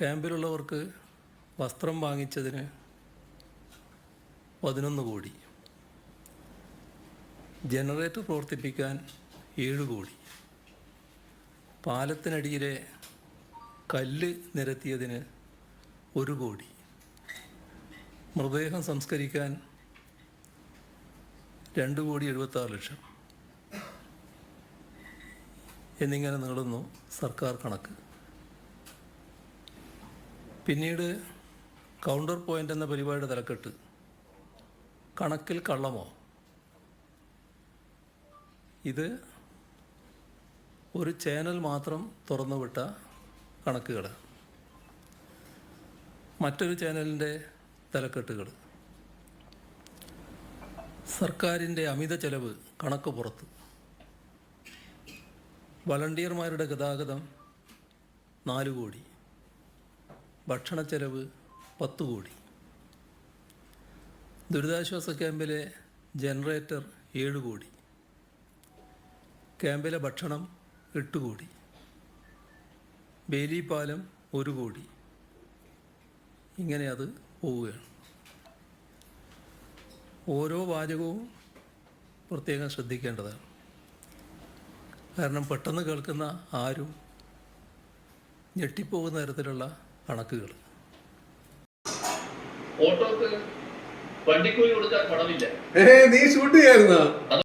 ക്യാമ്പിലുള്ളവർക്ക് വസ്ത്രം വാങ്ങിച്ചതിന് പതിനൊന്ന് കോടി. ജനറേറ്റർ പ്രവർത്തിപ്പിക്കാൻ ഏഴ് കോടി. പാലത്തിനടിയിലെ കല്ല് നിരത്തിയതിന് ഒരു കോടി. മൃതദേഹം സംസ്കരിക്കാൻ രണ്ട് കോടി എഴുപത്താറ് ലക്ഷം. എന്നിങ്ങനെ നീളുന്നു സർക്കാർ കണക്ക്. പിന്നീട് കൗണ്ടർ പോയിന്റ് എന്ന പരിപാടിയുടെ തലക്കെട്ട്. കണക്കിൽ കള്ളമോ? ഇത് ഒരു ചാനൽ മാത്രം തുറന്നുവിട്ട കണക്കുകൾ. മറ്റൊരു ചാനലിന്റെ തലക്കെട്ടുകൾ. സർക്കാരിന്റെ അമിത ചെലവ് കണക്ക് പുറത്ത്. വളണ്ടിയർമാരുടെ ഗതാഗതം നാല് കോടി. ഭക്ഷണ ചെലവ് പത്ത് കോടി. ദുരിതാശ്വാസ ക്യാമ്പിലെ ജനറേറ്റർ ഏഴ് കോടി. ക്യാമ്പിലെ ഭക്ഷണം എട്ട് കോടി. ബേലി പാലം ഒരു കോടി. ഇങ്ങനെ അത് പോവുകയാണ്. ഓരോ വാചകവും പ്രത്യേകം ശ്രദ്ധിക്കേണ്ടതാണ്. കാരണം പെട്ടെന്ന് കേൾക്കുന്ന ആരും ഞെട്ടിപ്പോകുന്ന തരത്തിലുള്ള കണക്കുകൾ. ഓട്ടോക്ക് വണ്ടിക്കൂലി കൊടുക്കാൻ പണമില്ല. നീ ഷൂട്ട് ചെയ്യായിരുന്നോ?